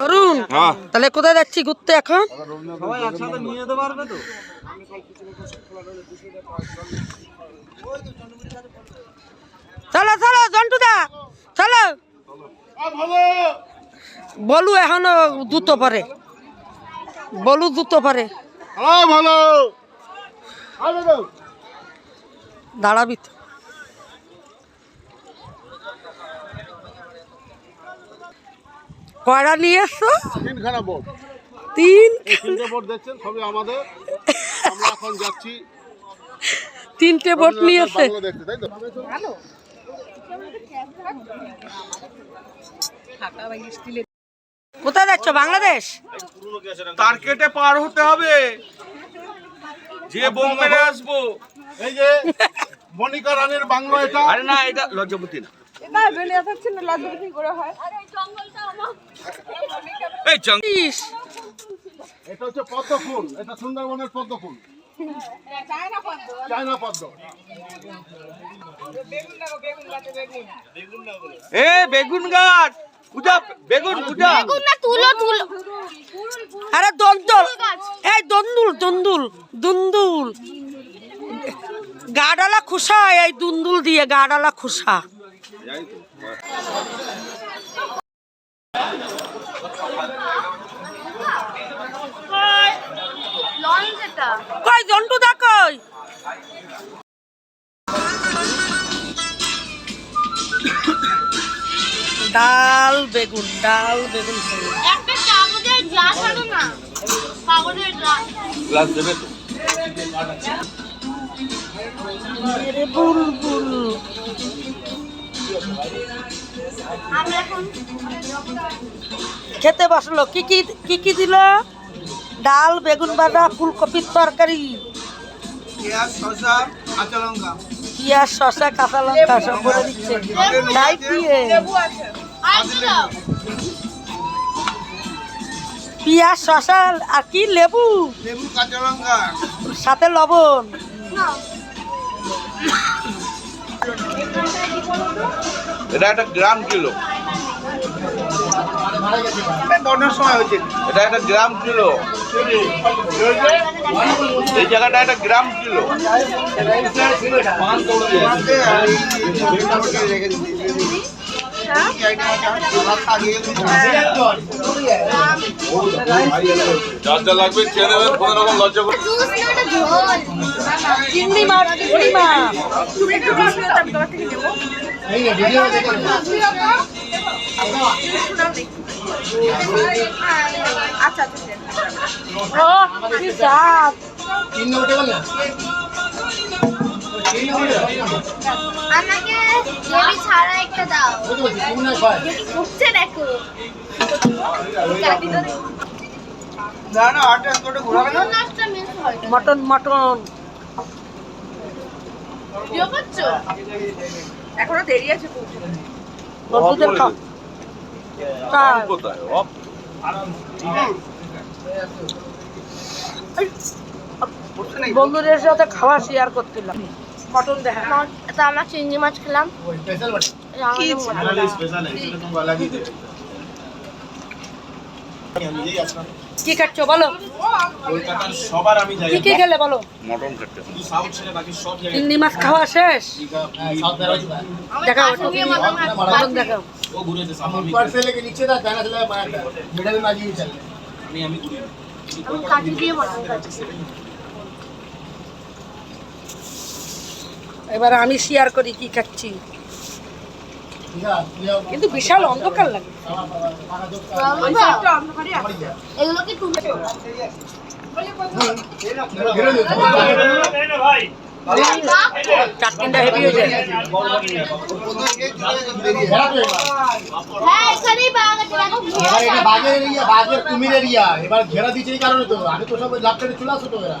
অরুণ হ্যাঁ। তাহলে কোথায় যাচ্ছি ঘুরতে এখন? সবাই একসাথে নিয়ে যেতে পারবে তো? চলো চলো জন্টুদা চলো। বলু এখনও দুটো পারে। বলু দুটো পারে। ভালো দাঁড়াবি তো। কয়টা নিয়ে এসছো? তিনখানা বোট তিন তিনটে বোট দেখছেন সবই আমাদের। আমরা এখন যাচ্ছি। তিনটে বোট নিয়ে এসছে। বাংলা তাই তো? কোথায় যাচ্ছ? বাংলাদেশ? তার কেটে পার হতে হবে। যে বোম মেরে আসব। এই যে মনিকা রানের বাংলা এটা। আরে না এটা লজ্জাপতি না। এটা হচ্ছে পদ্ম ফুল এটা সুন্দরবনের পদ্ম। ফুল চায়না পদ্ম। এ বেগুন। গাছ পূজা বেগুন পূজা। তুলো তুলো। আরে দন্দুল এই দন্দুল দন্দুল দুন্দুল। গাডালা খুশা এই দুন্দুল দিয়ে গাডালা খুশা। ডাল বেগুন ডাল বেগুন। গ্লাস দেবে বুলবুল খেতে বসল। কি কি কি কি দিল? ডাল বেগুন ভাজা ফুলকপির তরকারি। পেঁয়াজ শসা কাঁচা লঙ্কা। পিঁয়াজ শসা কাঁচা লঙ্কা সব করে দিচ্ছে। দিয়ে। পিঁয়াজ শসা আর কি লেবু? লেবু কাঁচা লঙ্কা। সাথে লবণ। এটা একটা গ্রাম কিলো। বন্যার সময় হয়েছে। এটা একটা গ্রাম কিলো। এই জায়গাটা একটা গ্রাম কিলো। যার যা লাগবে চেয়ে নেবেন কোনো রকম লজ্জা করে জুস মাছ ও কি আমাকে ছাড়া একটা দাও। দেখি ফুটছে দেখো। না না আটটা করে ঘোরাবে না নাচটা মিস মটন মটন এখনও দেরি আছে বন্ধুদের কোথায়? বন্ধুদের সাথে খাওয়া শেয়ার করছিলাম মটন দেখা। তো আমরা চিংড়ি মাছ খেলাম। কি খাচ্ছ বলো? সবার আমি কি কি খেলে বলো? মটন খাচ্ছি চিংড়ি মাছ খাওয়া শেষ? দেখা মটন দেখাও। আমি কাটি দিয়ে মটন এবার আমি শেয়ার করি কি খাচ্ছি। কিন্তু বিশাল অন্ধকার লাগে। চাটনিটা হেভি হয়ে বাঘের কুমির এরিয়া। এবার ঘেরা দিচ্ছে এই কারণে তো আমি তো সব লাভ চলে আসো তো এরা।